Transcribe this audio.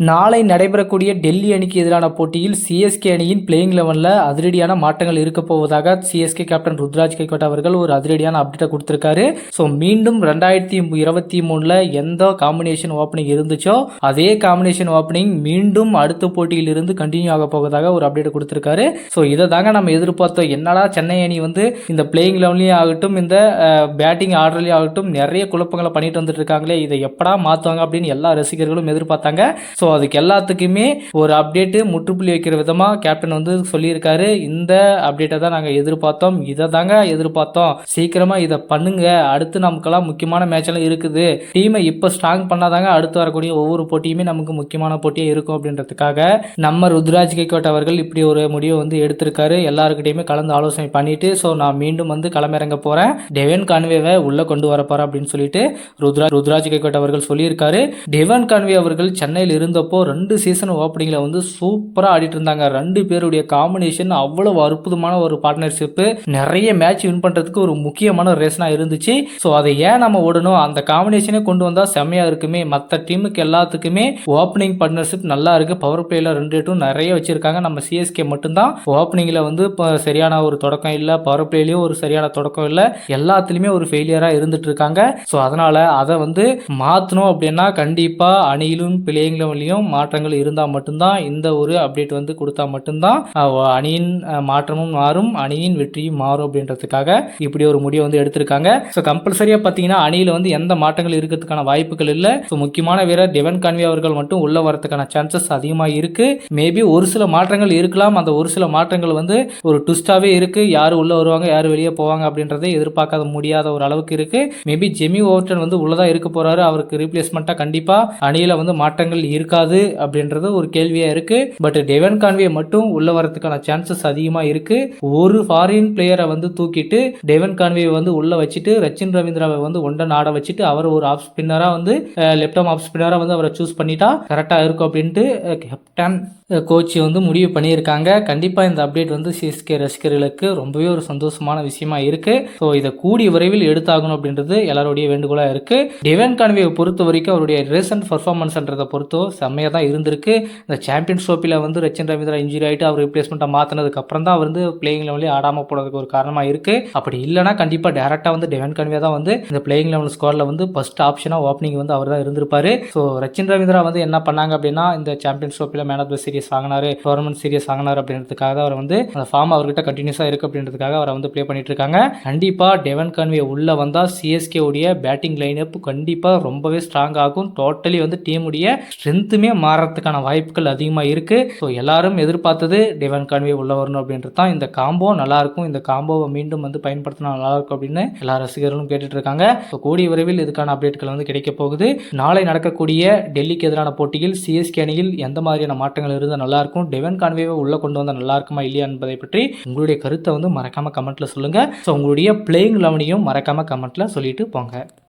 நாளை நடைபெறக்கூடிய டெல்லி அணிக்கு எதிரான போட்டியில் சிஎஸ்கே அணியின் பிளேயிங் லெவனில் அதிரடியான மாற்றங்கள் இருக்க போவதாக சிஎஸ்கே கேப்டன் ருத்ராஜ் கைகோட் அவர்கள் ஒரு அதிரடியான அப்டேட்டை கொடுத்துருக்காரு. ஸோ மீண்டும் ரெண்டாயிரத்தி இருபத்தி மூணில் எந்த காம்பினேஷன் ஓப்பனிங் இருந்துச்சோ அதே காம்பினேஷன் ஓப்பனிங் மீண்டும் அடுத்த போட்டியில் இருந்து கண்டினியூ ஆக போவதாக ஒரு அப்டேட் கொடுத்துருக்காரு. ஸோ இதை தாங்க நம்ம எதிர்பார்த்தோம். என்னடா சென்னை அணி வந்து இந்த பிளேயிங் லெவன்லையும் ஆகட்டும் இந்த பேட்டிங் ஆர்டர்லையும் ஆகட்டும் நிறைய குழப்பங்களை பண்ணிட்டு வந்துட்டு இருக்காங்களே இதை எப்படா மாற்றுவாங்க அப்படின்னு எல்லா ரசிகர்களும் எதிர்பார்த்தாங்க. ஸோ ஸோ அதுக்கு எல்லாத்துக்குமே ஒரு அப்டேட்டு முற்றுப்புள்ளி வைக்கிற விதமாக கேப்டன் வந்து சொல்லியிருக்காரு. இந்த அப்டேட்டை தான் நாங்கள் எதிர்பார்த்தோம். இதை தாங்க எதிர்பார்த்தோம். சீக்கிரமாக இதை பண்ணுங்க. அடுத்து நமக்கெல்லாம் முக்கியமான மேட்செல்லாம் இருக்குது. டீமை இப்போ ஸ்ட்ராங் பண்ணாதாங்க அடுத்து வரக்கூடிய ஒவ்வொரு போட்டியுமே நமக்கு முக்கியமான போட்டியாக இருக்கும் அப்படின்றதுக்காக நம்ம ருத்ராஜ் கைகோட் அவர்கள் இப்படி ஒரு முடிவை வந்து எடுத்திருக்காரு. எல்லாருக்கிட்டையுமே கலந்து ஆலோசனை பண்ணிட்டு ஸோ நான் மீண்டும் வந்து களமிறங்க போகிறேன் டெவன் கான்வேவை உள்ளே கொண்டு வரப்போறேன் அப்படின்னு சொல்லிட்டு ருத்ரா ருத்ராஜ் கைகோட் அவர்கள் சொல்லியிருக்காரு. டெவன் கான்வே அவர்கள் சென்னையில் இருந்து இருந்தப்போ ரெண்டு சீசன் ஓப்பனிங்கில் வந்து சூப்பராக ஆடிட்டு இருந்தாங்க. ரெண்டு பேருடைய காம்பினேஷன் அவ்வளவு அற்புதமான ஒரு பார்ட்னர்ஷிப்பு நிறைய மேட்ச் வின் பண்ணுறதுக்கு ஒரு முக்கியமான ரேஷனாக இருந்துச்சு. ஸோ அதை ஏன் நம்ம ஓடணும்? அந்த காம்பினேஷனே கொண்டு வந்தால் செம்மையாக இருக்குமே. மற்ற டீமுக்கு எல்லாத்துக்குமே ஓப்பனிங் பார்ட்னர்ஷிப் நல்லா இருக்குது பவர் பிளேயில் ரெண்டு டூ நிறைய வச்சுருக்காங்க. நம்ம சிஎஸ்கே மட்டும்தான். ஓப்பனிங்கில் வந்து இப்போ சரியான ஒரு தொடக்கம் இல்லை. பவர் பிளேலையும் ஒரு சரியான தொடக்கம் இல்லை. எல்லாத்துலேயுமே ஒரு ஃபெயிலியராக இருந்துட்டு இருக்காங்க. ஸோ அதனால் அதை வந்து மாற்றணும் அப்படின்னா கண்டிப்பாக அணியிலும் பிள்ளைங்களும் அணியிலையும் மாற்றங்கள் இருந்தால் மட்டும்தான் இந்த ஒரு அப்டேட் வந்து கொடுத்தா மட்டும்தான் அணியின் மாற்றமும் மாறும் அணியின் வெற்றியும் மாறும் அப்படின்றதுக்காக இப்படி ஒரு முடிவை வந்து எடுத்திருக்காங்க. ஸோ கம்பல்சரியாக பார்த்தீங்கன்னா அணியில் வந்து எந்த மாற்றங்கள் இருக்கிறதுக்கான வாய்ப்புகள் இல்லை. ஸோ முக்கியமான வீரர் டெவன் கான்வி அவர்கள் மட்டும் உள்ள வரதுக்கான சான்சஸ் அதிகமாக இருக்கு. மேபி ஒரு சில மாற்றங்கள் இருக்கலாம். அந்த ஒரு சில மாற்றங்கள் வந்து ஒரு ட்விஸ்டாகவே இருக்கு. யார் உள்ள வருவாங்க யார் வெளியே போவாங்க அப்படின்றத எதிர்பார்க்காத முடியாத ஒரு அளவுக்கு இருக்கு. மேபி ஜெமி ஓவர்டன் வந்து உள்ளதான் இருக்க போறாரு. அவருக்கு ரீப்ளேஸ்மெண்ட்டாக கண்டிப்பாக அணியில் வந்து மாற்றங்கள் இருக்கா இருக்காது அப்படின்றது ஒரு கேள்வியாக இருக்குது பட் டெவன் கான்வே மட்டும் உள்ள வரதுக்கான சான்சஸ் அதிகமாக இருக்குது ஒரு ஃபாரின் பிளேயரை வந்து தூக்கிட்டு டெவன் கான்வே வந்து உள்ள வச்சுட்டு ரச்சின் ரவீந்திராவை வந்து ஒன்றை நாட வச்சுட்டு அவர் ஒரு ஆஃப் ஸ்பின்னராக வந்து லெப்ட் ஆஃப் ஸ்பின்னராக வந்து அவரை சூஸ் பண்ணிட்டா கரெக்டாக இருக்கும் அப்படின்ட்டு கேப்டன் கோச் வந்து முடிவு பண்ணியிருக்காங்க. கண்டிப்பாக இந்த அப்டேட் வந்து சிஎஸ்கே ரசிகர்களுக்கு ரொம்பவே ஒரு சந்தோஷமான விஷயமா இருக்குது ஸோ இதை கூடிய விரைவில் எடுத்தாகணும் அப்படின்றது எல்லாருடைய வேண்டுகோளாக இருக்குது டெவன் கான்வியை பொறுத்த வரைக்கும் அவருடைய ரீசன்ட் பர்ஃபார்மன்ஸ்ன்றதை பொறுத்தோ செம்மையாக தான் இருந்திருக்கு. இந்த சாம்பியன்ஸ் ட்ரோப்பியில் வந்து ரச்சின் ரவீந்திரா இன்ஜுரி ஆகிட்டு அவர் ரிப்ளேஸ்மெண்ட்டை மாற்றினதுக்கு அப்புறம் தான் வந்து பிளேயிங் லெவலே ஆடாமல் போனதுக்கு ஒரு காரணமாக இருக்குது அப்படி இல்லைனா கண்டிப்பாக டேரெக்டாக வந்து டெவன் கான்வே தான் வந்து இந்த பிளேயிங் லெவல் ஸ்குவாடில் வந்து ஃபஸ்ட் ஆப்ஷனாக ஓப்பனிங் வந்து அவர் தான் இருந்திருப்பார். ஸோ ரச்சின் ரவீந்திரா வந்து என்ன பண்ணாங்க அப்படின்னா இந்த சாம்பியன்ஸ் ட்ரோப்பியில் மேன் ஆஃப் த சீரியஸ் வாங்கினார் கவர்மெண்ட் சீரியஸ் வாங்கினார் அப்படின்றதுக்காக அவர் வந்து அந்த ஃபார்ம் அவர்கிட்ட கண்டினியூஸாக இருக்குது அப்படின்றதுக்காக அவரை வந்து ப்ளே பண்ணிட்டு இருக்காங்க. கண்டிப்பாக டெவன் கன்வே உள்ளே வந்தால் சிஎஸ்கே உடைய பேட்டிங் லைனப் கண்டிப்பாக ரொம்பவே ஸ்ட்ராங் ஆகும். டோட்டலி வந்து டீமுடைய ஸ்ட்ரென்த்துமே மாறத்துக்கான வாய்ப்புகள் அதிகமாக இருக்குது ஸோ எல்லாரும் எதிர்பார்த்தது டெவன் கன்வே உள்ள வரணும் அப்படின்றது தான். இந்த காம்போ நல்லாயிருக்கும் இந்த காம்போவை மீண்டும் வந்து பயன்படுத்தினா நல்லாயிருக்கும் அப்படின்னு எல்லா ரசிகர்களும் கேட்டுட்டு இருக்காங்க. ஸோ கூடிய விரைவில் இதுக்கான அப்டேட்கள் வந்து கிடைக்க போகுது. நாளை நடக்கக்கூடிய டெல்லிக்கு எதிரான போட்டியில் சிஎஸ்கே அணியில் எந்த மாதிரியான மாற்றங்கள் இருந்தால் நல்லா இருக்கும் டெவன் கான்வேவை உள்ளே கொண்டு வந்தால் நல்லா இருக்குமா இல்லையா என்பதை பற்றி உங்களுடைய கருத்தை வந்து மறக்காமல் கமெண்ட்டில் சொல்லுங்கள் ஸோ உங்களுடைய பிளேயிங் லெவனையும் மறக்காமல் கமெண்ட்டில் சொல்லிட்டு போங்க.